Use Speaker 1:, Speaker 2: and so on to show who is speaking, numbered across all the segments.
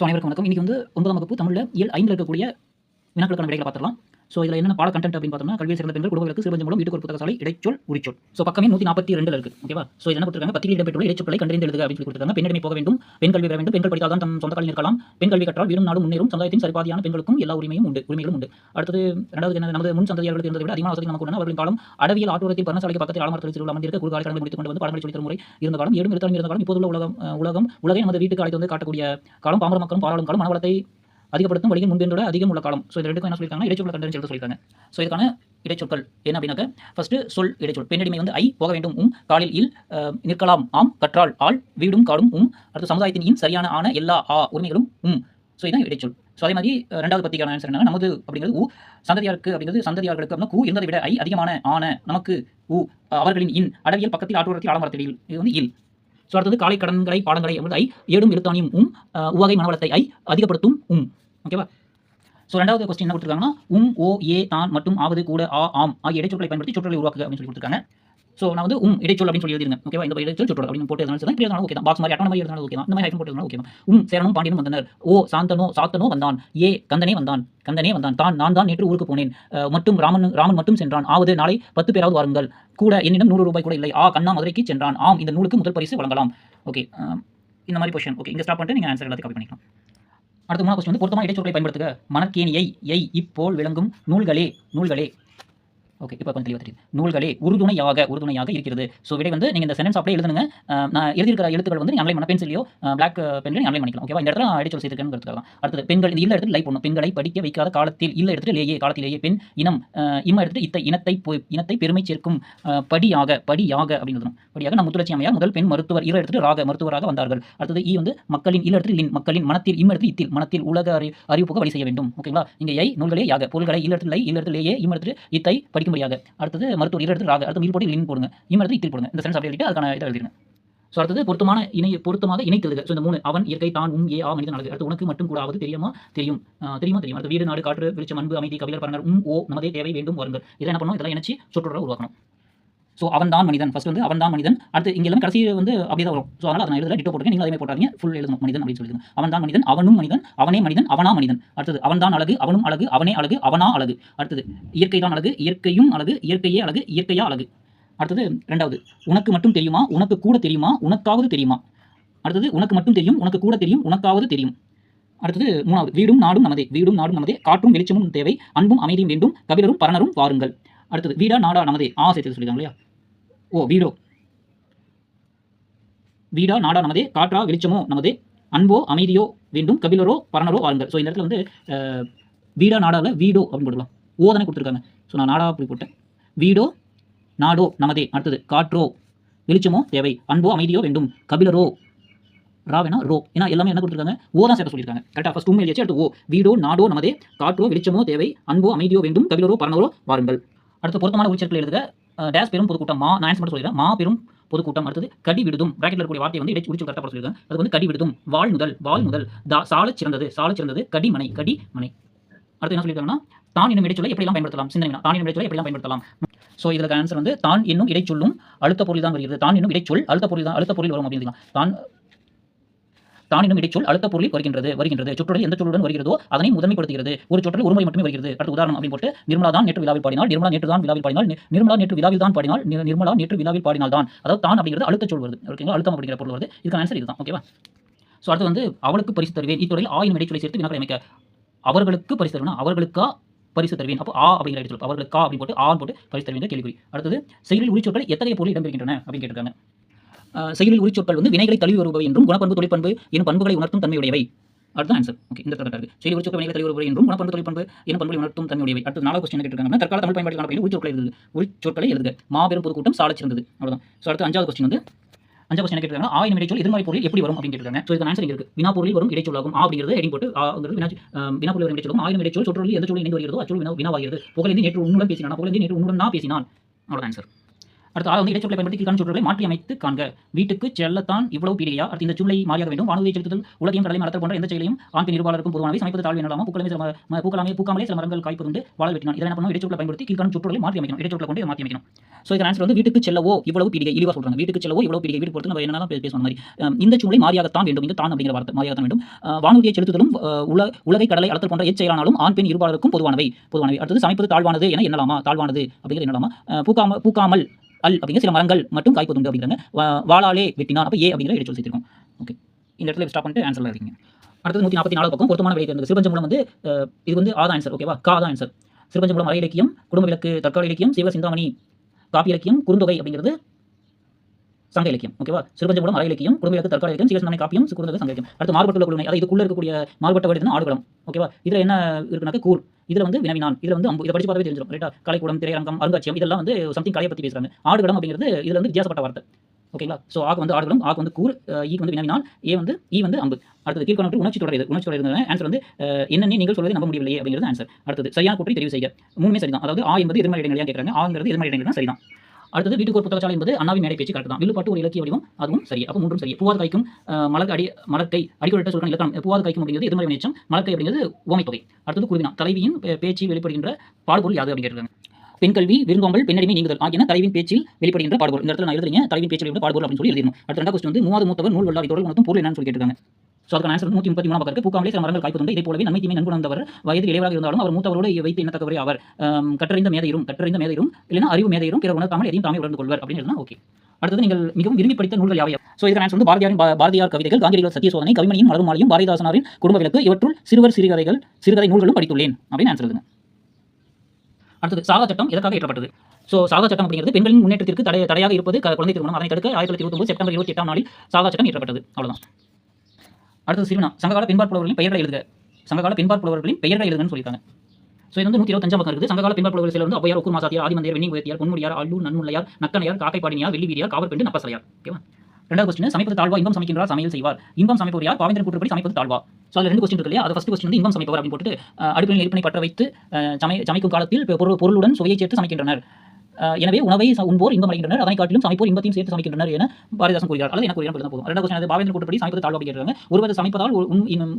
Speaker 1: So அனைவருக்கும் வணக்கம். இன்றைக்கி வந்து ஒன்பதாம் வகுப்பு தமிழில் இயல் ஐந்தில் இருக்கக்கூடிய வினாக்களுக்கான விடைகளை பார்த்துடலாம். ஸோ இதில் என்னென்ன பாட கண்டென்ட் அப்படின்னு பார்த்தோம்னா கல்வியை சிறந்த பெண்கள் குடும்பங்களுக்கு சிறுபஞ்சம் மூலம் வீட்டுக்கு ஒரு புத்தக சாலை இடைச்சொல் உரிச்சொல். ஸோ பக்கமே நூற்றி நாற்பத்தி ரெண்டு இருக்குது ஓகேவா ஸோ என்ன கொடுத்துருக்காங்க? பத்திரிகை இடம்பெற்றுள்ள இடைச்சொல்லை கண்டறிந்து எழுதுக அப்படின்னு கொடுத்துருக்காங்க. பெண்ணிடமே போக வேண்டும் பெண் கல்வி பெற வேண்டும். பெண்கள் படித்தால் தான் தம் சொந்த காலில் இருக்கலாம் பெண் கல்வி கற்றால் வீடும் நாடும் முன்னேறும். சமுதாயத்தின் சரிபாதியான பெண்களுக்கும் எல்லா உரிமையும் உண்டு உரிமைகளும் உண்டு. அடுத்தது ரெண்டாவது என்ன நமது முன் சந்ததியார்களுக்கு இருந்ததை விட அதிகமான வசதி நமக்கு உண்டு. அவர்களின் காலம் அடவியல் ஆட்டோரத்தில் பரணசாலைக்கு பக்கத்தில் ஆலமரத்தில் திருவிழா அமர்ந்திருக்க குறுகால கடந்து முடித்துக் கொண்டு வந்து பாடங்களை சொல்லித் முறை இருந்த காலம் ஏடும் எழுத்தாலும் இருந்த காலம் இப்போதுள்ள உலகம் உலகம் உலகை நமது வீட்டுக்கு அழைத்து வந்து காட்டக்கூடிய காலம் பாமர மக்களும் பாராளும் காலம் மனவளத்தை அதிகப்படுத்தும் வழியும் முன்பிருந்தோட அதிகம் உள்ள காலம். ஸோ இந்த ரெண்டுக்கும் என்ன சொல்லியிருக்காங்க இடைச்சொல் கண்டறிஞ்சு எழுத சொல்லியிருக்காங்க. ஸோ இதுக்கான இடைச்சொற்கள் என்ன அப்படின்னாக்க ஃபர்ஸ்ட் சொல் இடைச்சொல். பெண்ணடிமை வந்து ஐ போக வேண்டும் உம் காலில் இல் நிற்கலாம் ஆம் கற்றால் ஆள் வீடும் காடும் உம். அடுத்து சமுதாயத்தின் இன் சரியான ஆன எல்லா ஆ உரிமைகளும் உம். ஸோ இதுதான் இடைச்சொல். ஸோ அதே மாதிரி ரெண்டாவது பத்திக்கான ஆன்சர் என்னன்னா நமது அப்படிங்கிறது உ சந்ததியாருக்கு அப்படிங்கிறது சந்ததியார்களுக்கு அப்படின்னா கூ இருந்ததை விட ஐ அதிகமான ஆன நமக்கு உ அவர்களின் இன் அடவியல் பக்கத்தில் ஆற்றோரத்தில் ஆலமரத்தில் இது வந்து இல். ஸோ அடுத்தது காலை கடன்களை பாடங்களை வந்து ஐ ஏடும் எழுத்தானியும் உம் உவகை மனவளத்தை ஐ அதிகப்படுத்தும் உம். ஓகேவா? ஸோ ரெண்டாவது கொஸ்டின் என்ன கொடுத்துருக்காங்கன்னா உம் ஓ ஏ தான் மற்றும் ஆவது கூட ஆ ஆம் ஆகிய இடைச்சொற்களை பயன்படுத்தி சொற்களை உருவாக்குக அப்படின்னு சொல்லி கொடுத்துருக்காங்க. ஸோ நான் வந்து உம் இடைச்சொல் அப்படின்னு சொல்லி எழுதிருங்க ஓகேவா இந்த இடைச்சொல் சொற்றொடர் அப்படின்னு போட்டு இருந்தாலும் சரி இருந்தாலும் ஓகே தான். பாக்ஸ் மாதிரி அட்டவணை மாதிரி இருந்தாலும் ஓகே தான். இந்த மாதிரி ஹைஃபன் போட்டு ஓகே தான். உம் சேரனும் பாண்டியனும் வந்தனர். ஓ சாந்தனோ சாத்தனோ வந்தான். ஏ கந்தனே வந்தான். கந்தனே வந்தான். தான் நான் தான் நேற்று ஊருக்கு போனேன். மட்டும் ராமன் ராமன் மட்டும் சென்றான். ஆவது நாளை பத்து பேராவது வாருங்கள். கூட என்னிடம் நூறு ரூபாய் கூட இல்லை. ஆ கண்ணா மதுரைக்கு சென்றான். ஆம் இந்த நூலுக்கு முதல் பரிசு வழங்கலாம். ஓகே இந்த மாதிரி கொஸ்டின் ஓகே இங்கே ஸ்டாப் பண்ணிட்டு நீங்கள் ஆன்சர் எல்லாத்தையும் காப்பி பண்ணிக்கலாம். அடுத்த மூணாவது கொஸ்டின் வந்து பொருத்தமான இடைச்சொற்களை பயன்படுத்துக. மணற்கேணியை எய் இப்போல் விளங்கும் நூல்களே நூல்களே. ஓகே இப்போ கொஞ்சம் தெளிவாக தெரியுது. நூல்களே உறுதுணையாக உறுதுணையாக இருக்கிறது. ஸோ விடை வந்து நீங்கள் இந்த சென்டென்ஸ் அப்படியே எழுதுங்க நான் எழுதியிருக்கிற எழுத்துக்கள் வந்து நீங்கள் அன்லைன் பண்ண பென்சிலையோ பிளாக் பென்லையும் ஆன்லைன் பண்ணிக்கலாம். ஓகேவா இந்த இடத்துல அடிச்சல் செய்திருக்கேன்னு தான். அடுத்தது பெண்கள் இந்த இல்லை எடுத்து லைக் பண்ணும் பெண்களை படிக்க வைக்காத காலத்தில் இல்லை எடுத்துட்டு லேயே காலத்திலேயே பெண் இனம் அஹ், இம்ம எடுத்துட்டு இத்த இனத்தை பொ- இனத்தை பெருமை சேர்க்கும் படியாக படியாக அப்படின்னு எழுதணும். படியாக நம் முத்துலட்சி அம்மையார் முதல் பெண் மருத்துவர் இரு எடுத்துட்டு ராக மருத்துவராக வந்தார்கள். அடுத்தது இ வந்து மக்களின் இல்ல எடுத்து லின் மக்களின் மனத்தில் இம் எடுத்து இத்தில் மனத்தில் உலக அறி அறிவிப்புக்கு வழி செய்ய வேண்டும். ஓகேங்களா இங்கே ஐ நூல்களே யாக பொருள்களை இல்ல எடுத்து லை இல்ல எடுத்து லேயே இம் எடுத்து இத்தை படிக்கும் படிக்கும்படியாக அடுத்தது மருத்துவர் இரு எடுத்து ராக அடுத்து மீன் போட்டு லின் போடுங்க. இம் எடுத்து இத்தில் போடுங்க. இந்த சென்ஸ் அப்படி எழுதிட்டு அதுக்கான இதை எழுதிருங்க ஸோ அடுத்தது பொருத்தமான இணை பொருத்தமாக இணைத்தது ஸோ இந்த மூணு அவன் இயற்கை தான் உம் ஏ ஆ மனிதன் அழகு அடுத்து உனக்கு மட்டும் கூடாவது தெரியுமா? தெரியும். தெரியுமா? தெரியும். அடுத்து வீடு நாடு காற்று வெளிச்சம் அன்பு அமைதி கவிஞர் பரணர் உம் ஓ நமதே தேவை வேண்டும் வருங்கள். இதை என்ன பண்ணணும் இதெல்லாம் இணைச்சி சுற்றுலா உருவாக்கணும். ஸோ அவன் தான் மனிதன். ஃபர்ஸ்ட் வந்து அவன் தான் மனிதன். அடுத்து இங்கே எல்லாமே கடைசி வந்து அப்படியே தான் வரும். ஸோ அதனால் அதை நான் எழுதல டிட்டோ போட்டுருக்கேன் நீங்கள் அதே போட்டாங்க ஃபுல் எழுதணும். மனிதன் அப்படின்னு சொல்லிடுங்க அவன் தான் மனிதன் அவனும் மனிதன் அவனே மனிதன் அவனா மனிதன். அடுத்தது அவன் தான் அழகு அவனும் அழகு அவனே அழகு அவனா அழகு. அடுத்தது இயற்கை தான் அழகு இயற்கையும் அழகு இயற்கையே அழகு இயற்கையா அழகு. அடுத்தது ரெண்டாவது உனக்கு மட்டும் தெரியுமா? உனக்கு கூட தெரியுமா? உனக்காவது தெரியுமா? அடுத்தது உனக்கு மட்டும் தெரியும் உனக்கு கூட தெரியும் உனக்காவது தெரியும். அடுத்தது மூணாவது வீடும் நாடும் நமதே. வீடும் நாடும் நமதே. காற்றும் வெளிச்சமும் தேவை. அன்பும் அமைதியும் வேண்டும். கபிலரும் பரணரும் வாருங்கள். அடுத்தது வீடா நாடா நமதே. ஆசை சேர்த்து சொல்லியிருக்காங்க இல்லையா? ஓ வீடோ? வீடா நாடா நமதே காற்றா வெளிச்சமோ நமதே அன்போ அமைதியோ வேண்டும் கபிலரோ பரணரோ வாருங்கள் ஸோ இந்த இடத்துல வந்து வீடா நாடாவில் வீடோ அப்படின்னு போட்டுக்கலாம். ஓ தானே கொடுத்துருக்காங்க. ஸோ நான் நாடா அப்படி போட்டேன். வீடோ நாடோ நமதே அடுத்தது காற்றோ வெளிச்சமோ தேவை. அன்போ அமைதியோ வேண்டும் கபிலரோ ரா வேணா ரோ. ஏன்னா எல்லாமே என்ன கொடுத்துருக்காங்க? ஓ தான் சேர்த்து சொல்லியிருக்காங்க. கரெக்டாக ஃபஸ்ட் உண்மை எழுதியாச்சு அடுத்து ஓ. வீடோ நாடோ நமதே காற்றோ வெளிச்சமோ தேவை. அன்போ அமைதியோ வேண்டும் கபிலரோ பரணரோ வாருங்கள். அடுத்த பொருத்தமான உச்சரிப்பில் எழுதுக. டேஸ் பெரும் பொதுக்கூட்டம் மா நான் மட்டும் சொல்லிடுறேன். மா பெரும் பொதுக்கூட்டம் அடுத்தது கடி விடுதும். பிராக்கெட்ல இருக்கக்கூடிய வார்த்தை வந்து இடைச்சு உரிச்சு கரெக்டாக போட சொல்லியிருக்காங்க அது வந்து கடி விடுதும். வாழ் முதல் வாழ் முதல். தா சாலை சிறந்தது சாலை சிறந்தது கடிமனை கடி மனை அடுத்து என்ன சொல்லியிருக்காங்கன்னா தான் என்னும் இடைச்சொல்லை எப்படிலாம் பயன்படுத்தலாம்? சிந்தனை வினா. தான் என்னும் இடைச்சொல்லை எப்படிலாம் பயன்படுத்தலாம்? ஸோ இதுக்கு ஆன்சர் வந்து தான் என்னும் இடைச்சொல்லும் அழுத்த பொருள் தான் வருகிறது. தான் என்னும் இடைச்சொல் அழுத்த பொருள் தான் அழுத்த பொருள் வரும் அப்படின்னு தான் தான் என்னும் இடைச்சொல் அழுத்த பொருளில் வருகின்றது வருகின்றது. சுற்றுடல் எந்த சொல்லுடன் வருகிறதோ அதனை முதன்மைப்படுத்துகிறது. ஒரு சொற்றொடர் ஒருமுறை மட்டுமே வருகிறது. அடுத்த உதாரணம் அப்படின்னு போட்டு நிர்மலா தான் நேற்று விழாவில் பாடினால் நிர்மலா நேற்று தான் விழாவில் பாடினால் நிர்மலா நேற்று விழாவில் தான் பாடினால் நிர்மலா நேற்று விழாவில் பாடினால் தான். அதாவது தான் அப்படிங்கிறது அழுத்த சொல் வருது. ஓகேங்களா? அழுத்தம் அப்படிங்கிற பொருள் வருது. இதுக்கு ஆன்சர் இதுதான். ஓகேவா? ஸோ அடுத்து வந்து அவளுக்கு பரிசு தருவேன். இத்துறையில் ஆயிரம் இடைச்சொலை சேர்த்து வினாக்களை அமைக்க. அவர்களுக்கு பரிசு தருவேன்? அவர்களுக்கா பரிசு தருவேன். அப்போ ஆ அப்படிங்கிற இடத்துல அவர்களுக்கா அப்படின்னு போட்டு ஆன்னு போட்டு பரிசு தருவேன் கேள்விக்குறி. அடுத்தது செயலில் உரிச்சொற்கள் எத்தகைய பொருள் இடம்பெறுகின்றன அப்படின்னு கேட்டிருக்காங்க. செயலில் உரிச்சொற்கள் வந்து வினைகளை தழுவி வருபவை என்றும் குணப்பண்பு தொழிற்பண்பு எனும் பண்புகளை உணர்த்தும் தன்மையுடையவை. அடுத்த ஆன்சர் ஓகே இந்த கரெக்டாக இருக்கு செயலி உரிச்சொற்கள் வினைகளை தழுவி வருபவை என்றும் குணப்பண்பு தொழிற்பண்பு எனும் பண்புகளை உணர்த்தும் தன்மையுடையவை. அடுத்து நாலாவது கொஸ்டின் கேட்டிருக்காங்க தற்கால தமிழ் பயன்பாடு காணப்படும் உரிச்சொற்களை எழுதுக உரிச்சொற்களை எழுதுக. மாபெரும் பொதுக்கூட்டம் சாலச்சிருந்தது அவ்வளோதான் ஸோ அடுத்து அஞ்சாவது கொஸ்டின் வந்து அஞ்சாவது கொஸ்டின் கேட்டிருக்காங்க ஆயிரம் இடைச்சொல் எதிர்மறை பொருள் எப்படி வரும் அப்படின்னு கேட்டிருக்காங்க. ஸோ இதுக்கு ஆன்சர் இருக்கு. வினா பொருளில் வரும் இடைச்சொல்லாகும். ஆ அப்படிங்கிறது எடிங் போட்டு ஆங்கிறது வினா வினா பொருள் வரும் இடைச்சொல்லும் ஆயிரம் இடைச்சொல் சொற்றொழில் எந்த சொல்லில் இணைந்து வருகிறதோ அச்சொல் வினா வினாவாகிறது புகழேந்தி நேற்று உன்னுடன் பேசினான்? புகழேந்தி நேற்று உன்னுடன் நான் பேசினான்? அவ்வளோ ஆன்சர் அடுத்து ஆறு வந்து இடைச்சொல்லை பயன்படுத்தி கீழ்காணும் சொற்களை மாற்றி அமைத்து காண்க. வீட்டுக்கு செல்லத்தான் இவ்வளவு பீடிகையா அடுத்து இந்த சொல்லை மாறியாக வேண்டும். வானூதியை செலுத்துதல் உலகையும் கடலை மலத்தல் போன்ற எந்த செயலையும் ஆண் பெண் இருபாளருக்கும் பொதுவானவை. சமைப்பது தாழ்வு எனலாமா பூக்களமே சில ம- பூக்காமலே சில மரங்கள் காய்ப்பதுண்டு வாழ வெட்டினான். இதை என்ன பண்ணணும் இடைச்சொல்லை பயன்படுத்தி கீழ்காணும் சொற்களை மாற்றி அமைக்கணும். இடைச்சொல்லை கொண்டு மாற்றி அமைக்கணும். ஸோ இதன் ஆன்சர் வந்து வீட்டுக்கு செல்லவோ இவ்வளவு பீடிகை இழிவாக சொல்றாங்க. வீட்டுக்கு செல்லவோ இவ்வளவு பீடிகை வீடு பொறுத்து நம்ம என்னென்ன பே- மாதிரி. இந்த சூழலை மாறியாகத்தான் வேண்டும். இந்த தான் அப்படிங்கிற வார்த்தை மாறியாகத்தான் வேண்டும். அஹ் வானூதியை செலுத்துதலும் உல உலகை கடலை அளத்தல் போன்ற எச்செயலானாலும் ஆண் பெண் இருபாளருக்கும் பொதுவானவை. பொதுவானவை. அடுத்தது சமைப்பது தாழ்வானது என என்னலாமா? தாழ்வானது அப்படிங்கிறது என்னலாமா? பூக்காம பூக்காமல் அல் அப்படிங்கிற சில மரங்கள் மட்டும் காய்ப்பதுண்டு அப்படிங்கிறாங்க வா- வாளாலே வெட்டினான் அப்போ ஏ அப்படிங்கிற இடைச்சொல் சேர்த்திருக்கோம். ஓகே இந்த இடத்துல ஸ்டாப் பண்ணிட்டு ஆன்சர் இருக்கீங்க அடுத்தது நூற்றி நாற்பத்தி நாலு பக்கம் பொருத்தமான விலை தேர்ந்தது சிறுபஞ்ச மூலம் வந்து இது வந்து ஆதா ஆன்சர் ஓகேவா கா தான் ஆன்சர் சிறுபஞ்ச மூலம் அரை இலக்கியம் குடும்ப விளக்கு தற்கால இலக்கியம் சிவ சிந்தாமணி காப்பி இலக்கியம் குறுந்தொகை அப்படிங்கிறது சங்க இலக்கியம் ஓகேவா சிறுபஞ்ச மூலம் அரை இலக்கியம் குடும்ப இலக்கு தற்கால இலக்கியம் சிவ சிந்தாமணி காப்பியம் குறுந்தொகை சங்க இலக்கியம். அடுத்து மாறுபட்டுள்ள குழுமை அதாவது இதுக்குள்ள இருக்கக்கூடிய மாறுபட்ட வேர்டு ஆடுகளம் ஓகேவா இதில் என்ன இருக்குனாக்க கூர் இதில் வந்து வினவினான் இதில் வந்து அம்பு இதை படிச்சு பார்த்தாவே தெரிஞ்சிடும் ரைட்டா கலைக்கூடம் திரையரங்கம் அருங்காட்சியம் இதெல்லாம் வந்து சம்திங் கலையை பற்றி பேசுறாங்க. ஆடுகளம் அப்படிங்கிறது இதில் வந்து வித்தியாசப்பட்ட வார்த்தை ஓகேங்களா ஸோ ஆக வந்து ஆடுகளும் ஆக வந்து கூர் அஹ் ஈக்கு வந்து வினவினால் ஏ வந்து ஈ வந்து அம்பு. அடுத்தது கீழ்கொண்டு உணர்ச்சி தொடர் இது உணர்ச்சி தொடர் ஆன்சர் வந்து என்னென்ன நீங்கள் சொல்வதை நம்ப முடியவில்லையே அப்படிங்கிறது ஆன்சர் அடுத்தது சரியான கூற்றை தெரிவு செய்ய மூணுமே சரிதான். அதாவது ஆ என்பது எதிர்மறை இடைநிலையாக கேட்குறாங்க ஆங்கிறது எதிர்மறை இடைநிலை தான் சரிதான். அடுத்தது வீட்டுக்கு ஒரு புத்தகச்சாலை என்பது அண்ணாவின் மேடை பேச்சு கரெக்ட் தான். வில்லுப்பாட்டு ஒரு இலக்கிய வடிவம் அதுவும் சரி. அப்போ மூன்றும் சரி. பூவாது கைக்கும் அஹ், மலர் அடி மலக்கை அடிக்கொழிட்ட சொல்றாங்க இலக்கணம். பூவாது கைக்கும் அப்படிங்கிறது எதிர்மறை வினைச்சம் மலக்கை அப்படிங்கிறது உவமை தொகை. அடுத்தது குருவினா தலைவியின் பேச்சு வெளிப்படுகின்ற பாடுபொருள் யாது அப்படின்னு கேட்டிருக்காங்க. பெண் கல்வி விருந்தோம்பல் பெண்ணடிமை நீங்குதல் ஆகியன தலைவின் பேச்சில் வெளிப்படுகின்ற பாடுபொருள். இந்த இடத்துல நான் எழுதுறீங்க தலைவின் பேச்சில் பாடுபொருள் அப்படின்னு சொல்லி எழுதணும் அடுத்த ரெண்டாவது கொஸ்டின் வந்து மூவாவது மூத்தவர் நூல் வெள்ளாவி தொடர்பு மற்றும் பொருள் என்னன்னு சொல்லி கேட்டிருக்காங்க. ஸோ ஆன்சர் நூற்றி முப்பத்தி மூணாம் பக்கம் பூக்காமலே சில மரங்கள் காய்ப்பதுண்டு. இதை போலவே நன்மை தீமை நன்குணர்ந்தவர் வயது இளையவராக இருந்தாலும் அவர் மூத்தவரோடு வைத்து எண்ணத்தக்கவரே அவர் கற்றறிந்த மேதையும் கற்றறிந்த மேதையும் இல்லைன்னா அறிவு மேதையும் பிறர் உணர்த்தாமல் எதையும் தாமே உணர்ந்து கொள்வர் அப்படின்னு ஓகே. அடுத்தது நீங்கள் மிகவும் விரும்பி படித்த நூல்கள் யாவை? ஸோ இதுக்கு நான் வந்து பாரதியாரின் பாரதியார் கவிதைகள் காந்தியடிகள் சத்திய சோதனை கவிமணியின் மலரும் மாலையும் பாரதிதாசனாரின் குடும்ப விளக்கு இவற்றுள் சிறுவர் சிறுகதைகள் சிறுகதை நூல்களும் படித்துள்ளேன் அப்படின்னு ஆன்சர் எழுதுங்க. அடுத்தது சாகா சட்டம் எதற்காக ஏற்றப்பட்டது ஸோ சாகா சட்டம் அப்படிங்கிறது பெண்களின் முன்னேற்றத்திற்கு தடை தடையாக இருப்பது குழந்தை திருமணம் அதனை தடுக்க ஆயிரத்தி தொள்ளாயிரத்தி இருபத்தொம்பது செப்டம்பர் இருபத்தி எட்டாம் நாளில் சாகா சட்டம் ஏற்றப்பட்டது அவ்வளோதான் அடுத்தது சிறுவனா சங்ககால பெண்பார் புலவர்களின் பெயர்களை எழுதுக. சங்ககால பெண்பார் புலவர்களின் பெயர்களை எழுதுங்கன்னு சொல்லியிருக்காங்க. ஸோ இது வந்து நூற்றி இருபத்தஞ்சாம் பக்கம் இருக்குது. சங்ககால பெண்பார் புலவர்கள் சிலர் வந்து ஔவையார் ஒக்கூர் மாசாத்தியார் ஆதிமந்தையர் வெண்ணி உயர்த்தியார் பொன்முடியார் அல்லூர் நன்முள்ளையார் நக்கனையார் காக்கைப்பாடினியார் வெள்ளிவீரியார் காவற்பெண்டு நப்பசலையார். ஓகேவா ரெண்டாவது கொஸ்டின் சமைப்பது தாழ்வா இன்பம் சமைக்கின்றார் சமையல் செய்வார். இன்பம் சமைப்பவர் யார்? பாவேந்திரன் கூற்றுப்படி சமைப்பது தாழ்வா. ஸோ அதில் ரெண்டு கொஸ்டின் இருக்கு இல்லையா? அது ஃபஸ்ட் கொஸ்டின் வந்து இன்பம் சமைப்பவர் அப்படின்னு போட்டு அடுப்பில் நெருப்பினை பற்ற வைத்து சமை சமைக்கும் காலத்தில் பொருள் பொருளுடன் சுவையை சேர்த்து சமைக்கின்றனர். எனவே உணவை உண்போர் இன்பம் அடைகின்றனர். அதனை காட்டிலும் சமைப்போர் இன்பத்தையும் சேர்த்து சமைக்கின்றனர் என பாரதிதாசன் கூறுகிறார். அல்லது என்ன கூறுகிறார் போதும். ரெண்டாவது கொஸ்டின் பாவேந்தர் கூட்டப்படி சமைப்பது தாழ்வு அப்படிங்கிறாங்க ஒருவர் சமைப்பதால்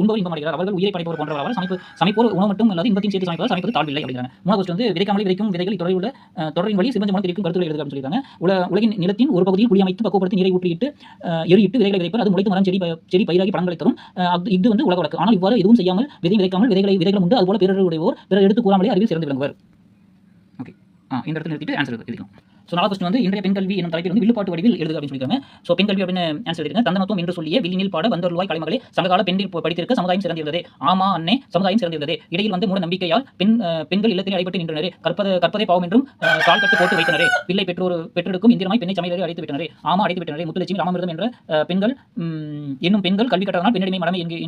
Speaker 1: உண்பவர் இன்பம் அடைகிறார். அவர்கள் உயிரை படைப்பவர் போன்றவர் சமைப்பு சமைப்போர் உணவு மட்டும் அல்லது இன்பத்தையும் சேர்த்து சமைப்பதால் சமைப்பது தாழ்வில்லை அப்படிங்கிறாங்க. மூணாவது கொஸ்டின் வந்து விதைக்காமல் விதைக்கும் விதைகள் தொடரில் உள்ள தொடரின் வழி சிவஞ்ச மனம் தெரிவிக்கும் கருத்துக்களை எழுதுக சொல்லியிருக்காங்க. உல உலகின் நிலத்தின் ஒரு பகுதியில் குடியமைத்து பக்குவப்படுத்தி நீரை ஊற்றிட்டு எரியிட்டு விதைகளை விதைப்பர் அது முளைத்து மரம் செடி செடி பயிராகி பழங்களை தரும். இது வந்து உலக வழக்கு. ஆனால் இவ்வாறு எதுவும் செய்யாமல் விதை விதைக்காமல் விதைகளை விதைகளும் உண்டு. அதுபோல பிறருடையோர் பிறர் எடுத்து கூறாமலே அறிவில் சிறந்து விளங்குவர். இந்த இடத்துல நிறுத்திட்டு ஆன்சர் எழுதிக்கலாம் ஸோ நாலு கொஸ்டின் வந்து இன்றைய பெண் கல்வி என்னும் தலைப்பில் வந்து வில்லுப்பாட்டு வடிவில் எழுது அப்படின்னு சொல்லியிருக்காங்க. ஸோ பெண் கல்வி அப்படின்னு ஆன்சர் எழுதிருங்க தந்தனத்துவம் என்று சொல்லிய வில்லினில் பாட வந்தருள்வாய் கலைமகளை சங்ககால பெண்ணில் படித்திருக்க சமுதாயம் சிறந்திருந்தது. ஆமா அண்ணே சமுதாயம் சிறந்திருந்தது. இடையில் வந்து மூட நம்பிக்கையால் பெண் பெண்கள் இல்லத்தில் அடிபட்டு நின்றனர். கற்பது கற்பதை பாவம் என்றும் கால் கட்டு போட்டு வைத்தனரே. பிள்ளை பெற்றோர் பெற்றெடுக்கும் இந்திரமாய் பெண்ணை சமையலரை அழைத்து விட்டனரே. ஆமா அடைத்து விட்டனரே. முத்துலட்சுமி ராமமிர்தம் என்ற பெண்கள் என்னும் பெண்கள் கல்வி கட்டதனால் பெண்ணடிமை மடமை என்க-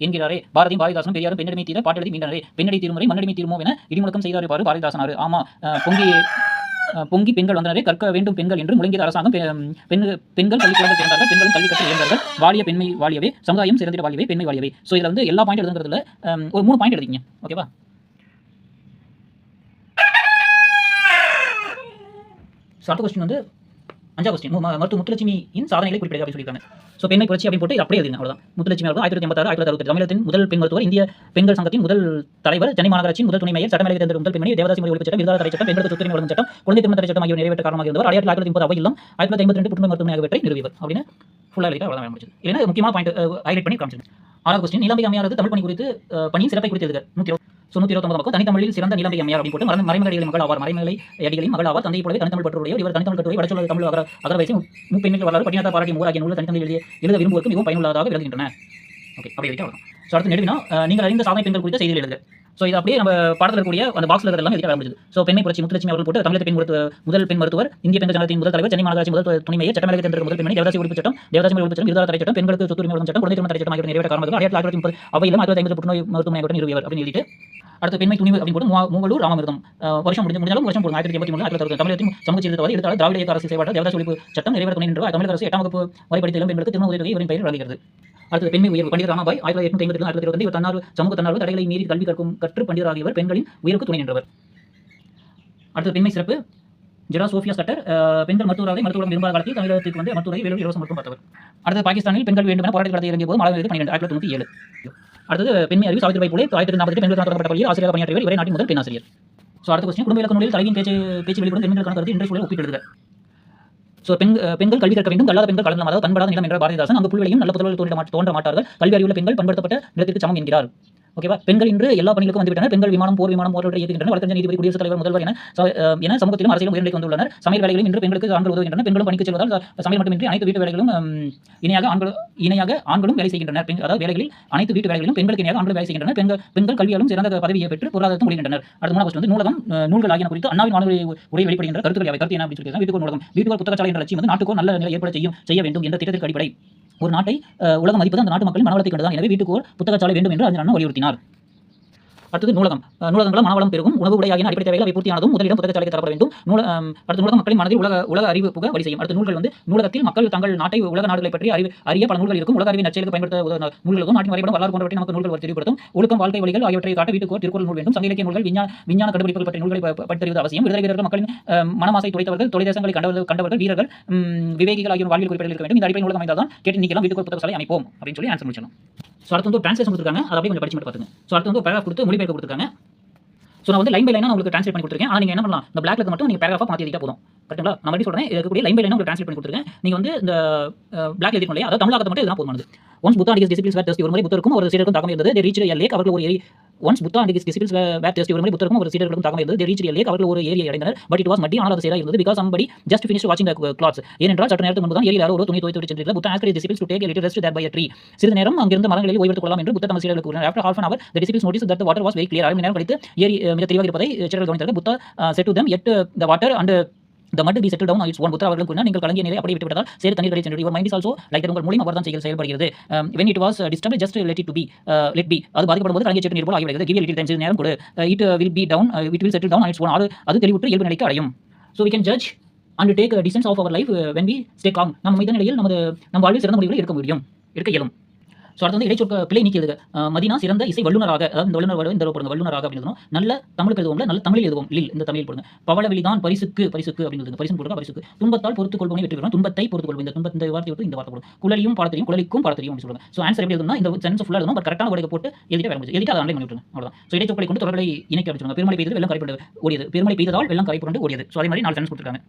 Speaker 1: என்கிறாரே. பாரதியும் பாரதிதாசனும் பெரியாரும் பெண்ணடிமை தீர பாட்டெழுதி மீண்டனரே பெண்ணடி தீர்முறை மண்ணடிமை திருமோ என இடிமுழக்கம் செய்தார் பாரு பாரதிதாசனாரு. ஆமா அஹ், பொங்கி பொங்கி பெண்கள் வந்தனரே கற்க வேண்டும் பெண்கள் என்று முழங்கிய அரசாங்கம். பெண் பெண்கள் கல்வி குழந்தை சேர்ந்தார்கள். பெண்களும் கல்வி கற்று இயந்தார்கள் வாழிய பெண்மை வாழியவே சமுதாயம் சிறந்திட வாழியவே பெண்மை வாழியவே ஸோ இதில் வந்து எல்லா பாயிண்ட் எழுதுங்கிறதுல ஒரு மூணு பாயிண்ட் எழுதிங்க ஓகேவா ஸோ அடுத்த கொஸ்டின் வந்து அஞ்சா கொஸ்டின் மருத்துவ முத்துலட்சுமியின் சாதனைகளை குறிப்பிடுது அப்படின்னு சொல்லியிருக்காங்க. ஸோ பெண்ணை புரட்சி அப்படின்னு போட்டு அப்படியே எழுதுங்க அவ்வளோதான் முத்துலட்சுமி அவர்கள் ஆயிரத்தி எண்பத்தாறு ஆயிரத்தி தொள்ளாயிரத்தி தமிழகத்தின் முதல் பெண் மருத்துவர் இந்திய பெண்கள் சங்கத்தின் முதல் தலைவர் சென்னை மாநகராட்சியின் முதல் துணை மேயர் சட்டமேலை தேர்ந்த முதல் பெண்மணி தேவதாசி முறை ஒழிப்பு சட்டம் விருதாளர் தடை சட்டம் பெண்களுக்கு சொத்துரிமை வழங்கும் சட்டம் குழந்தை திருமண தடை சட்டம் ஆகிய நிறைவேற்ற காரணமாக இருந்தவர் ஆயிரத்தி தொள்ளாயிரத்தி முப்பது அவையிலும் ஆயிரத்தி தொள்ளாயிரத்தி ஐம்பத்தி ரெண்டு புற்றுநோய் மருத்துவமனை ஆகியவற்றை நிறுவியவர் அப்படின்னு ஃபுல்லாக எழுதிட்டு எழுதி அவ்வளோதான் முடிச்சது இல்லைன்னா முக்கியமாக பாயிண்ட் ஹைலைட் பண்ணி காமிச்சிருங்க ஆறாவது கொஸ்டின் நிலம்பை அம்மையாரது தமிழ் பணி குறித்து பணியின் சிறப்பை குறித்து எழுதுக நூற்றி ஸோ நூற்றி இருபத்தொம்பது பக்கம் தனித்தமிழில் சிறந்த நிலம்பை அம்மையார் அப்படின்னு போட்டு மறை- மறைமலை மகள் ஆவார். மறைமலை அடிகளின் மகள் ஆவார். தந்தை போலவே தனித்தமிழ் பற்றுடைய இவர் தனித்தமிழ் கட்டுரை வடச்சொல்ல தமிழ் அகர அகர முப்பெண்ணில் வரலாறு படிநாத பாராட்டி மூராகிய நூல் தனித்தமிழ் எழுதிய எழுத விரும்புவதற்கு மிகவும் பயனுள்ளதாக விளங்குகின்றன. ஓகே அப்படி எழுதிட்டு அவ்வளோ ஸோ அடுத்து நெடுவினா நீங்கள் அறிந்த சாதனை பெண்கள் குறித்த செய்தியில் எழுதுக. ஸோ இது அப்படியே நம்ம படத்தில் இருக்கக்கூடிய அந்த பாக்ஸில் இருக்கிறதெல்லாம் எழுதி ஆரம்பிச்சது ஸோ பெண்ணை புரட்சி முத்துலட்சுமி அவர்கள் போட்டு தமிழக பெண் மருத்துவ முதல் பெண் மருத்துவர் இந்திய பெண் ஜனத்தின் முதல் தலைவர் சென்னை மாநகராட்சி முதல் துணை மேயர் சட்டமேலக தேர்ந்தெடுக்கும் முதல் பெண்ணை தேவதாசி ஒழிப்பு சட்டம் தேவதாசி ஒழிப்பு சட்டம் விருதாளர் தடை சட்டம் பெண்களுக்கு சொத்துரிமை வழங்கும் சட்டம் குழந்தை திருமண தடை சட்டம் ஆகிய நிறைவேற காரணமாக ஆயிரத்தி தொள்ளாயிரத்தி முப்பது அவையிலும் ஆயிரத்தி ஐம்பது புற்றுநோய் மருத்துவமனை கூட நிறுவியவர் அப்படின்னு எழுதிட்டு அடுத்து பெண்மை துணிவு அப்படின்னு போட்டு மூவா- மூவலூர் ராமமிர்தம். வருஷம் முடிஞ்ச முடிஞ்சாலும் வருஷம் போடும் ஆயிரத்தி எண்பத்தி மூணு ஆயிரத்தி தொள்ளாயிரத்தி தமிழகத்தின் சமூக சீர்திருத்தவாதி எழுத்தாளர் திராவிட இயக்க அரசு செயல்பாடு தேவதாசி ஒழிப்பு சட்டம் நிறைவேற துணை நின்று தமிழக அரசு எட்டாம் வகுப்பு வரை பெண்களுக்கு திருமண உதவி இவரின் பெயர் வழங்குகிறது. அடுத்து பெண்மை உயர்வு. பண்டிதர் ராமாபாய் ஆயிரத்தி தொள்ளாயிரத்தி எண்பத்தி ஐம்பத்தி ஆயிரத்தி இருபத்தி தன்னார்வ சமூக தன்னார்வ தடைகளை மீறி கல்வி கற்கும் கற்று பண்டிதர் ஆகியவர் பெண்களின் உயர்வுக்கு துணை நின்றவர். அடுத்து பெண்மை சிறப்பு ஜெரா சோஃபியா சட்டர் பெண்கள் மருத்துவராக மருத்துவம் விரும்பாத காலத்தில் தமிழகத்துக்கு வந்து மருத்துவரை வேலூர் இலவச மருத்துவம் பார்த்தவர். அடுத்து பாகிஸ்தானில் பெண்கள் வேண்டும் என போராட்டத்தில் இறங்கிய போது மாணவர்களுக்கு பன்னிரெண்டு ஆயிரத்தி தொண்ணூற்றி ஏழு. அடுத்தது பெண்மை அறிவு சாவித்திரி போலே ஆயிரத்தி நாற்பத்தி பெண்கள் தொடங்கப்பட்ட பள்ளியில் ஆசிரியர் பணியாற்றியவர் இவரை நாட்டின் முதல் பெண் ஆசிரியர். ஸோ அடுத்த கொஸ்டின் குடும்ப இலக்க நூலில் தலைவியின் பேச்சு பேச்சு வெளிப்படும் பெண்களுக்கான கருத்து இன்றைய சூழல் ஒப்பிட்டு ஸோ பெண் பெண்கள் கல்வி கற்க வேண்டும். கல்லாத பெண்கள் கலந்த அதாவது பண்படாத நிலம் என்ற பாரதிதாசன் அங்கு புல்வெளியும் நல்ல புத்தகங்கள் தோன்ற தோன்ற மாட்டார்கள் கல்வி அறிவுள்ள பெண்கள் பண்படுத்தப்பட்ட நிலத்திற்கு சமம் என்கிறார். ஓகேவா பெண்கள் இன்று எல்லா பணிகளுக்கும் வந்துவிட்டனர். பெண்கள் விமானம் போர் விமானம் போன்றவற்றை இயக்குகின்றனர். வழக்கறிஞர் நீதிபதி குடியரசுத் தலைவர் முதல்வர் என என சமூகத்திலும் அரசியலும் உயர்நிலைக்கு வந்துள்ளனர். சமையல் வேலைகளும் இன்று பெண்களுக்கு ஆண்கள் உதவுகின்றனர். பெண்களும் பணிக்கு செல்வதால் சமையல் மட்டுமின்றி அனைத்து வீட்டு வேலைகளும் இணையாக ஆண்கள் இணையாக ஆண்களும் வேலை செய்கின்றனர். அதாவது வேலைகளில் அனைத்து வீட்டு வேலைகளிலும் பெண்களுக்கு இணையாக ஆண்கள் வேலை செய்கின்றனர். பெண்கள் பெண்கள் கல்வியாலும் சிறந்த பதவியை பெற்று பொருளாதாரத்தும் முடிகின்றனர் அடுத்த மூணாவது வந்து நூலகம் நூல்கள் ஆகியன குறித்து அண்ணாவின் மாணவரை உரை வெளிப்படுகின்ற கருத்துக்கள் யாவை? கருத்து என்ன அப்படின்னு சொல்லி வீட்டுக்கு நூலகம். வீட்டுக்கு புத்தகச்சாலை என்ற லட்சியம் வந்து நாட்டுக்கோ நல்ல நிலை ஏற்பட செய்யும் செய்ய வேண்டும் என்ற திட்டத்திற்கு அடிப்படை. ஒரு நாட்டை உலக உலகம் மதிப்பது அந்த நாட்டு மக்களின் மனவளத்தை கொண்டுதான் எனவே வீட்டுக்கு ஒரு புத்தகச்சாலை வேண்டும் என்று அறிஞர் அண்ணா வலியுறுத்தினார். அடுத்தது நூலகம். நூலகங்களும் மனவளம் பெருகும். உணவு உடையாகின அடிப்படை தேவைகள் அவை பூர்த்தியானதும் முதலிடம் புத்தகச்சாலைக்கு தரப்பட வேண்டும். நூல அஹ், அடுத்து நூலகம் மக்களின் மனதில் உலக உலக அறிவு புக வழி செய்யும். அடுத்த நூல்கள் வந்து நூலகத்தில் மக்கள் தங்கள் நாட்டை உலக நாடுகளை பற்றி அறிவு அறிய பல நூல்கள் இருக்கும். உலக அறிவை நச்செயலுக்கு பயன்படுத்த உதவும் நூல்களுக்கும் நாட்டின் வரைபடம் வரலாறு போன்றவற்றை நமக்கு நூல்கள் தெரிவிப்படுத்தும் ஒழுக்கம் வாழ்க்கை வழிகள் ஆகியவற்றை காட்ட வீட்டுக்கு திருக்குறள் நூல் வேண்டும். சங்க இலக்கிய நூல்கள் விஞ்ஞான விஞ்ஞான கண்டுபிடிப்புகள் பற்றி நூல்களை படித்தறிவது அவசியம். விடுதலை வீரர்கள் மக்களின் மனமாசை துடைத்தவர்கள் தொலைதேசங்களை கண்டவர்கள் கண்டவர்கள் வீரர்கள் விவேகிகள் ஆகியோர் வாழ்வில் குறிப்பிடல் இருக்க வேண்டும். இந்த அடிப்படை நூலகம் அமைந்தால் தான் கேட்டு நீக்கலாம் வீட்டுக்கு ஒரு புத்தகசாலை அமைப்போம் அப்படின்னு சொல்லி ஆன்சர் முடிச்சணும் ஸோ அடுத்து வந்து ஒரு டிரான்ஸ்லேஷன் கொடுத்துருக்காங்க. அதை அப்படியே கொஞ்சம் படிச்சு மட்டும் பார்த்துங்க. ஸோ அடுத்து வந்து ஒரு பேராக கொடுத்து மொழிபெயர்க்க கொடுத்துருக்காங்க. ஸோ நான் வந்து லைன் பை லைனாக நான் உங்களுக்கு ட்ரான்ஸ்லேட் பண்ணி கொடுத்துருக்கேன். ஆனால் நீங்கள் என்ன பண்ணலாம்? இந்த பிளாக்ல மட்டும் நீங்கள் பேராஃபாக மாற்றி எழுதிட்டா போதும். கரெக்டுங்களா நான் மறுபடியும் சொல்கிறேன் இருக்கக்கூடிய லைன் பை லைனாக உங்களுக்கு ட்ரான்ஸ்லேட் பண்ணி கொடுத்துருக்கேன். நீங்கள் வந்து இந்த பிளாக் எழுதிக்கணும் இல்லையா? அதாவது தமிழாக்கத்தை மட்டும் எதுனா போதுமானது. Once Buddha and his disciples were test ஒரு முறை புத்தருக்கும் ஒரு சீடருக்கும் தாக்கம் இருந்தது. ரீச் லேக் அவர்கள் ஒரு once Buddha and his disciples were test ஒரு முறை புத்தருக்கும் ஒரு சீடர்களுக்கும் தகவல் இருந்தது ரீச் லேக் அவர்கள் ஒரு ஏரியை அடைந்தனர். பட் இட் வாஸ் மட்டி ஆனால் அது சேரா இருந்தது பிகாஸ் சம்படி ஜஸ்ட் ஃபினிஷ் வாட்சிங் த கிளாத்ஸ் ஏனென்றால் சற்று நேரத்துக்கு முன்பு தான் ஏரியில் யாரோ ஒரு துணி துவைத்து விட்டு Buddha asked his disciples to take little rest there by tree சிறிது நேரம் அங்கிருந்து மரங்களில் ஓய்வெடுத்துக் கொள்ளலாம் என்று புத்த தமது சீடர்களுக்கு கூறினார். After half an hour the disciples notice that water was very clear அரை மணி நேரம் கழித்து ஏரி மிக தெளிவாக இருப்பதை சீடர்கள் கவனித்தார்கள். Buddha said to them let the water and the mud be settled down on its own. புத்தர் அவர்களும் நீங்கள் கலங்கிய நிலை அப்படியே விட்டுவிட்டதால் சேறு தண்ணீர் வெளியே சென்று your mind is also like உங்கள் மூலியம் அவர் தான் செயல் செயல்படுகிறது when it was disturb just let it to be let be அது பாதிக்கப்படும் போது கலங்கிய செட்டு நீர் போல் ஆகிவிடுகிறது. கிவ் லிட்டில் டைம் நேரம் கொடு. It will be down it will settle down its own அது அது தெளிவுற்று இயல்பு நிலைக்கு அடையும். So we can judge and take decisions of our life when we stay calm நம்ம மீத நிலையில் நமது நம் வாழ்வில் சிறந்த முடிவுகளை எடுக்க முடியும் எடுக்க இயலும். ஸோ அடுத்து வந்து இடைச்சொற்க பிழை நீக்கியது மதினா சிறந்த இசை வல்லுநராக அதாவது இந்த வல்லுநர் இந்த தடவை போடுங்க வல்லுநராக அப்படின்னு நல்ல தமிழுக்கு எழுதுவோம்ல நல்ல தமிழில் எழுதுவோம். லில் இந்த தமிழில் போடுங்க. பவளவெளிதான் பரிசுக்கு பரிசுக்கு அப்படின்னு பரிசு போடுங்க பரிசுக்கு. துன்பத்தால் பொறுத்து கொள்வோம் வெற்றி பெறும் துன்பத்தை பொறுத்து கொள்வோம் இந்த துன்பத்தை வார்த்தை விட்டு இந்த வார்த்தை போடும் குழலியும் பாடத்தையும் குழலிக்கும் பாடத்தையும் அப்படின்னு சொல்லுவாங்க. ஸோ ஆன்சர் எப்படி எழுதணும்னா இந்த சென்ஸ் ஃபுல்லாக எழுதணும் பட் கரெக்டான உடைய போட்டு எழுதிட்டு வேற முடிச்சு எழுதிட்டு அதை ஆன்லைன் பண்ணி விட்டுருங்க அவ்வளோதான் ஸோ இடைச்சொற்களை கொண்டு தொடர்களை இணைக்க ஆரம்பிச்சிருங்க பெருமழை பெய்தது வெள்ளம் கரைப்பட்டு ஓடியது. பெருமழை பெய்ததால் வெள்ளம் கரைப்புண்டு ஓடியது. ஸோ அதே மாதிரி நாலு சென்ஸ் கொடுத்துருக்காங்க.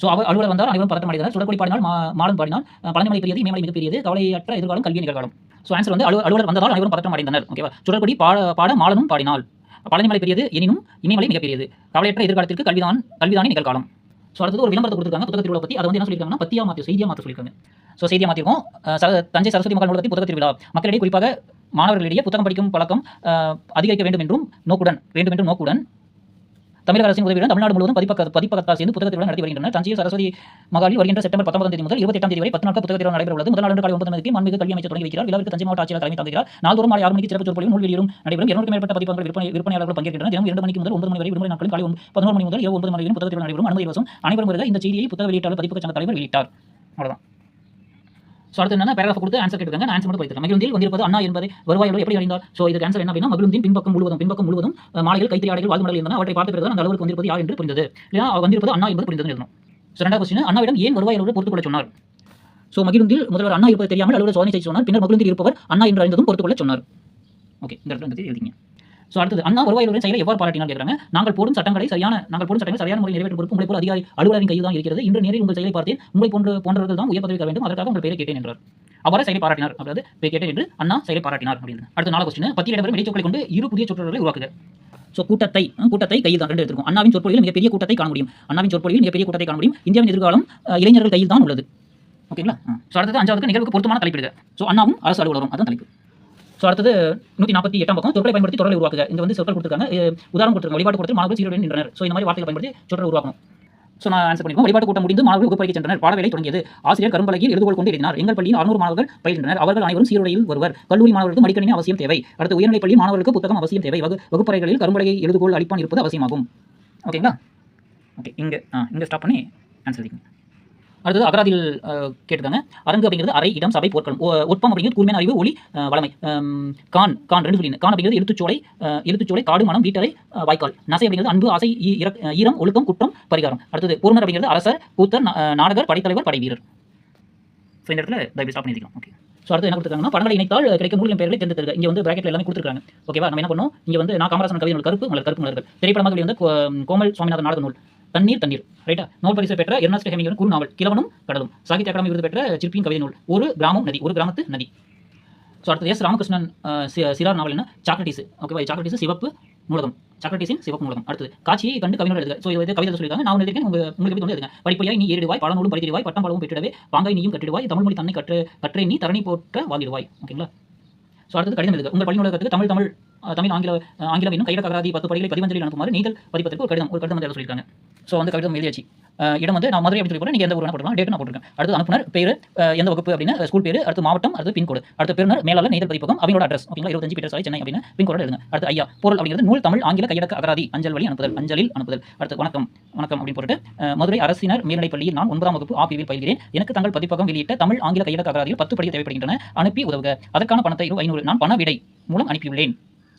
Speaker 1: ஸோ அவர் அலுவலர் வந்தால் அனைவரும் பதட்டம் அடைந்தார் சுடக்கொடி பாடினால் மாலம் பாடினால் பழனிமலை பெரியது இமயமலை மிக பெரியது கவலையற்ற எதிர்காலம் கல்வி நிகழ்காலம் ஸோ ஆன்சர் வந்து அலுவலர் அலுவலர் வந்ததால் அனைவரும் பதற்றம் அடைந்தனர். ஓகேவா சுடற்படி பாட பாட மாலனும் பாடினாள். பழனிமலை பெரியது எனினும் இமயமலை மிகப்பெரியது கவலையற்ற எதிர்காலத்திற்கு கல்விதான் கல்விதானே நிகழ்காலம். ஸோ அடுத்தது ஒரு விளம்பரத்தை கொடுத்துருக்காங்க புத்தக திருவிழா பற்றி அதை வந்து என்ன சொல்லியிருக்காங்கன்னா பத்தியா மாற்றி செய்தியா மாற்ற சொல்லியிருக்காங்க. ஸோ செய்தியாக மாற்றிருக்கோம் தஞ்சை சரஸ்வதி மகள் நூலகத்தில் புத்தக திருவிழா. மக்களிடையே குறிப்பாக மாணவர்களிடையே புத்தகம் படிக்கும் பழக்கம் அதிகரிக்க வேண்டும் என்றும் நோக்குடன் வேண்டும் என்றும் நோக்குடன் தமிழக அரசின் உதவியுடன் தமிழ்நாடு முழுவதும் பதிப்பக பதிப்பகத்தால் சேர்ந்து புத்தக திருவிழா நடத்தி வருகின்றன. தஞ்சையில் சரஸ்வதி மகாலில் வருகின்ற செப்டம்பர் பத்தொன்பதாம் தேதி முதல் இருபத்தி தேதி வரை பத்து நாட்கள் புத்தக திருவிழா நடைபெற உள்ளது முதல் நாள் காலை ஒன்பது மணிக்கு மாண்புமிகு கல்வி அமைச்சர் தொடங்கி வைக்கிறார். விழாவிற்கு தஞ்சை மாவட்ட ஆட்சியர் தலைமை தாங்குகிறார். நாள்தோறும் மாலை ஆறு மணிக்கு சிறப்பு சொற்பொழிவும் நூல் வெளியிடும் நடைபெறும். இருநூறுக்கும் மேற்பட்ட பதிப்பகங்கள் விற்பனை விற்பனையாளர்கள் பங்கேற்கின்றனர். தினம் இரண்டு மணிக்கு முதல் ஒன்பது மணி வரை விடுமுறை நாட்களும் காலை பதினோரு மணி முதல் இரவு ஒன்பது மணி வரை புத்தக திருவிழா நடைபெறும். அனுமதி வசம் அனைவரும் வருக. இந்த செய்தியை புத்தக வெளியீட்டாளர் பதிப்பக சங்க தலைவர் வெளியிட்டார். அவ்வளவுதான். ஸோ அடுத்து என்ன பேராஃப் கொடுத்து ஆன்சர் கேட்டுருக்காங்க. ஆன்சர் மட்டும் படிக்கிறேன் மகிழுந்தில் வந்திருப்பது அண்ணா என்பதை வருவாயோடு எப்படி அறிந்தார் ஸோ இதுக்கு ஆன்சர் என்ன அப்படின்னா மகிழுந்தின் பின்பக்கம் முழுவதும் பின்பக்கம் முழுவதும் மாலையில் கைத்திரி ஆடைகள் வாழ்ந்து மடல் இருந்தன அவற்றை பார்த்த பிறகு அந்த அளவுக்கு வந்திருப்பது யார் என்று புரிந்தது. இல்லையா? வந்திருப்பது அண்ணா என்பது புரிந்தது எழுதணும். ஸோ ரெண்டாவது கொஸ்டின் அண்ணாவிடம் ஏன் வருவாயோடு பொறுத்து கொள்ள சொன்னார்? ஸோ மகிழுந்தில் முதல்வர் அண்ணா இருப்பது தெரியாமல் அலுவலர் சோதனை செய்து சொன்னார். பின்னர் மகிழுந்தில் இருப்பவர் அண்ணா என்று அறிந்ததும் பொறுத்துக்கொள்ள சொன்னார். ஓகே இந்த இடத்துல எழுதிங்க. ஸோ அடுத்தது அண்ணா வருவாயுடன் செயலை எவ்வாறு பாராட்டினார் கேட்குறாங்க. நாங்கள் போடும் சட்டங்களை சரியான நாங்கள் போடும் சட்டங்களை சரியான முறை நிறைவேற்றும் பொறுப்பு உங்களை போல அதிகாரி அலுவலரின் கையில் தான் இருக்கிறது. இன்று நேரில் உங்கள் செயலை பார்த்தேன். உங்களை போன்ற போன்றவர்கள் தான் உயர் பதவி தர வேண்டும். அதற்காக உங்கள் பெயரை கேட்டேன் என்றார். அவ்வாறு செயலை பாராட்டினார். அதாவது கேட்டேன் என்று அண்ணா செயலை பாராட்டினார் அப்படின்னு. அடுத்த நாலு கொஸ்டின் பத்தி இடம்பெறும் இடைச்சொற்களை கொண்டு இரு புதிய சொற்றொடர்களை உருவாக்குது ஸோ கூட்டத்தை கூட்டத்தை கையில் தான் ரெண்டு எடுத்திருக்கும். அண்ணாவின் சொற்பொழியில் மிகப்பெரிய கூட்டத்தை காண முடியும். அண்ணாவின் சொற்பொழியில் மிகப்பெரிய கூட்டத்தை காண முடியும். இந்தியாவின் எதிர்காலம் இளைஞர்கள் கையில் தான் உள்ளது. ஓகேங்களா? ஸோ அடுத்தது அஞ்சாவது நிகழ்வுக்கு பொருத்தமான தலைப்பிடுக ஸோ அண்ணாவும் அரசு அலுவலரும். அதான் தலைப்பு. ஸோ அடுத்தது நூற்றி நாற்பத்தி எட்டாம் பக்கம் சொற்களை பயன்படுத்தி தொடரை உருவாக்குக. இங்கே வந்து சொற்கள் கொடுத்துருக்காங்க. உதாரணம் கொடுத்துருக்காங்க. வழிபாட்டு கூட்டத்தில் மாணவர்கள் சீருடன் நின்றனர். ஸோ இந்த மாதிரி வார்த்தைகளை பயன்படுத்தி சொற்களை உருவாக்கணும். ஸோ நான் ஆன்சர் பண்ணிருக்கோம் வழிபாட்டு கூட்டம் முடிந்து மாணவர்கள் வகுப்பறைக்கு சென்றனர். பாடவேலை தொடங்கியது. ஆசிரியர் கரும்பலகில் எழுதுகோள் கொண்டு எழுதினார். எங்கள் பள்ளியில் அறுநூறு மாணவர்கள் பயின்றனர் அவர்கள் அனைவரும் சீருடையில் வருவர் கல்லூரி மாணவர்களுக்கு மடிக்கணினி அவசியம் தேவை. அடுத்து உயர்நிலைப் பள்ளி மாணவர்களுக்கு புத்தகம் அவசியம் தேவை. வகுப்பறைகளில் கரும்பலகை எழுதுகோள் அளிப்பான் இருப்பது அவசியமாகும். ஓகேங்களா ஓகே இங்கே ஆ இங்கே ஸ்டாப் பண்ணி ஆன்சர் அடுத்தது அகராதியில் கேட்டிருக்காங்க. அரங்கு அப்படிங்கிறது அறை இடம் சபை போர்க்களம். ஒ- ஒட்பம் அப்படிங்கிறது கூர்மையான அறிவு ஒளி வளமை. கான் கான் ரெண்டு சொல்லி கான் அப்படிங்கிறது எழுத்துச்சோலை எழுத்துச்சோலை காடு மனம் வீட்டரை வாய்க்கால். நசை அப்படிங்கிறது அன்பு ஆசை இர- ஈரம் ஒழுக்கம் குற்றம் பரிகாரம். அடுத்தது பொறுமர் அப்படிங்கிறது அரசர் கூத்தர் நாடகர் படைத்தலைவர் படை வீரர் ஸோ இந்த இடத்துல தயவு ஸ்டாப் பண்ணிக்கலாம் ஓகே ஸோ அடுத்து என்ன கொடுத்துருக்காங்கன்னா படங்களை இணைத்தால் கிடைக்கும் நூலின் பேர்களை தேர்ந்தெடுக்க இங்கே வந்து பிராக்கெட்ல எல்லாமே கொடுத்துருக்காங்க. ஓகேவா நம்ம என்ன பண்ணோம்? இங்கே வந்து நான் காமராசன் கவிதை கருப்பு உங்களுக்கு கருப்பு மலர்கள். திரைப்படமாக வந்து கோ- கோமல் சுவாமிநாதன் நாடக நூல். தண்ணீர் தண்ணீர். ரைட்டா நோபல் பரிசு பெற்ற எர்னஸ்ட் ஹெமிங்கன் குறு நாவல். கிழவனும் கடலும். சாகித்ய அகாடமி விருது பெற்ற சிற்பியின் கவிதை நூல். ஒரு கிராமம் நதி ஒரு கிராமத்து நதி. ஸோ அடுத்தது எஸ். ராமகிருஷ்ணன் சி- சிறார் நாவல் என்ன? சாக்ரட்டிஸ் ஓகேவா சாக்ரட்டிஸ் சிவப்பு நூலகம். சாக்ரட்டிஸின் சிவப்பு நூலகம். அடுத்தது காட்சியை கண்டு கவிஞர்கள் எழுதுக. ஸோ இது கவிதை சொல்லியிருக்காங்க. நான் எழுதிருக்கேன் உங்க உங்களுக்கு எப்படி வந்து எழுதுங்க. படிப்படியாய் நீ ஏறிடுவாய் பழநூலும் படித்திடுவாய் பட்டம் பழமும் பெற்றிடவே வாங்காய் நீயும் கட்டிடுவாய் தமிழ் மொழி தன்னை கற்று கற்றே நீ தரணி போற்ற வாழ்ந்திடுவாய். ஓகேங்களா ஸோ அடுத்தது கடிதம் எழுதுக. உங்கள் பள்ளி நூலகத்துக்கு தமிழ் தமிழ் தமிழ் ஆங்கில ஆங்கிலம் இன்னும் கையில கராதி பத்து படிகளை பதிவஞ்சலில் அனுப்புமாறு நீதல் பதிப்பதற்கு ஒரு கடிதம் ஒரு கடிதம் வந்து சொல்லியிருக்காங்க. ஸோ அந்த கடிதம் எழுதியாச்சு. இடம் வந்து நான் மதுரை அப்படின்னு சொல்லி போகிறேன் நீங்கள் எந்த ஊர் போட்டுருக்கலாம் டேட் நான் போட்டுருக்கேன். அடுத்து அனுப்புனர் பேர் எந்த வகுப்பு அப்படின்னு ஸ்கூல் பேர் அடுத்து மாவட்டம் அடுத்து பின்கோடு அடுத்த பெருனர் மேலாளர் நீதல் பதிப்பகம் அவங்களோட அட்ரஸ் ஓகேங்களா இருபத்தஞ்சு பீட்டர் சாலை சென்னை அப்படின்னு பின்கோடு எழுதுங்க. அடுத்து ஐயா பொருள் அப்படிங்கிறது நூல் தமிழ் ஆங்கில கையடக்க அகராதி அஞ்சல் வழி அனுப்புதல் அஞ்சலில் அனுப்புதல். அடுத்து வணக்கம் வணக்கம் அப்படின்னு போட்டு மதுரை அரசினர் மேல்நிலைப்பள்ளியில் நான் ஒன்பதாம் வகுப்பு ஆ பிரிவில் பயில்கிறேன். எனக்கு தங்கள் பதிப்பகம் வெளியிட்ட தமிழ் ஆங்கில கையடக்க அகராதியில் பத்து படிக்க தேவைப்படுகின்றன. அனுப்பி உதவுக. அதற்கான பணத்தை ஐநூறு நான் பண விடை மூலம் அனுப்பியுள்ளேன்.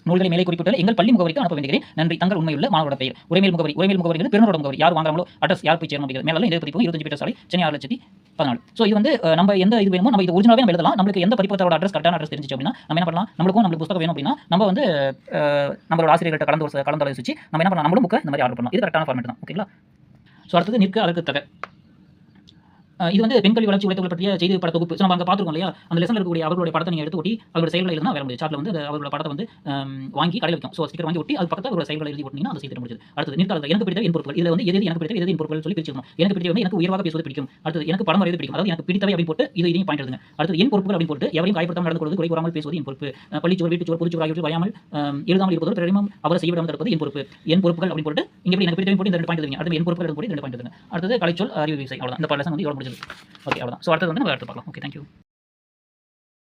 Speaker 1: நூல்களை மேலே குறிப்பிட்டுள்ள எங்கள் பள்ளி முகவரிக்கு அனுப்ப வேண்டுகிறேன். நன்றி. தங்கள் உண்மையுள்ள மாணவரோட பெயர் உரிமையில் முகவரி உரிமையில் முகவரி வந்து முகவரி. யார் வாங்குறாங்களோ அட்ரஸ் யார் போய் சேரணும் அப்படிங்கிறது. மேலே இதே பதிப்பு இருபத்தஞ்சு பீட்டர் சாலை சென்னை ஆறு லட்சத்தி பதினாலு. ஸோ இது வந்து நம்ம எந்த இது வேணுமோ நம்ம இது ஒரிஜினலாகவே நம்ம எழுதலாம். நம்மளுக்கு எந்த பதிப்பகத்தோட அட்ரஸ் கரெக்டான அட்ரஸ் தெரிஞ்சிச்சு அப்படின்னா நம்ம என்ன பண்ணலாம்? நம்மளுக்கும் நம்மளுக்கு புத்தகம் வேணும் அப்படின்னா நம்ம வந்து நம்மளோட ஆசிரியர்கள்ட்ட கலந்து கலந்தாலோசிச்சு நம்ம என்ன பண்ணலாம்? நம்மளும் புக்கை இந்த மாதிரி ஆர்டர் பண்ணலாம். இது கரெக்டான ஃபார்மேட் தான். ஓகேங்களா ஸோ அடுத்தது நிற்க அழகு தக. இது வந்து பெண்கள் வளர்ச்சி உழைத்தவர்கள் பற்றிய செய்தி பட தொகுப்பு நம்ம அங்கே பார்த்துருக்கோம் இல்லையா? அந்த லெசன் இருக்கக்கூடிய அவர்களுடைய படத்தை நீங்கள் எடுத்து ஒட்டி அவருடைய செயல்களை எழுதினா வேற முடியும் சாட்டில் வந்து அது அவரோட படத்தை வந்து வாங்கி கடையில் வைக்கும். ஸோ ஸ்டிக்கர் வாங்கி ஒட்டி அது பக்கத்தில் அவரோட செயல்களை எழுதி ஒட்டினா அந்த செய்தி முடிஞ்சது முடியுது அடுத்தது எனக்கு பிடித்த என் பொருட்கள் இதில் வந்து எது எனக்கு பிடித்த எது என் பொருட்கள் சொல்லி பிரிச்சிருக்கணும் எனக்கு பிடித்த வந்து எனக்கு உயர்வாக பேசுவது பிடிக்கும். அடுத்து எனக்கு படம் வரைவது பிடிக்கும். அதாவது எனக்கு பிடித்தவை அப்படின்னு போட்டு இது இதையும் பாயிண்ட் எழுதுங்க அடுத்து என் பொறுப்புகள் அப்படின்னு போட்டு எவரையும் காயப்படுத்தாமல் நடந்து கொள்வது குறை கூறாமல் பேசுவது என் பொறுப்பு. பள்ளிச்சுவர் வீட்டுச்சுவர் புதுச்சுவர் ஆகியவற்றை வரையாமல் எழுதாமல் இருப்பதோடு பிறரிடம் அவரை செய்யவிடாமல் தடுப்பது என் பொறுப்பு. என் பொறுப்புகள் அப்படின்னு போட்டு இங்கே எனக்கு பிடித்தவை போட்டு இந்த ரெண்டு பாயிண்ட் எழுதுங்க அடுத்து என் பொறுப்புகள் போட்டு ரெண்டு பாயிண்ட் எழுதுங்க அடுத்தது கலைச்சொல் அறிவு விசை அவ்வளோ அந்த பல லெசன் வந்து எவ்வளோ முடிஞ்சது ஓகே அவ்வளோதான் ஸோ அடுத்தது வந்து நம்ம அடுத்து பார்க்கலாம். Okay thank you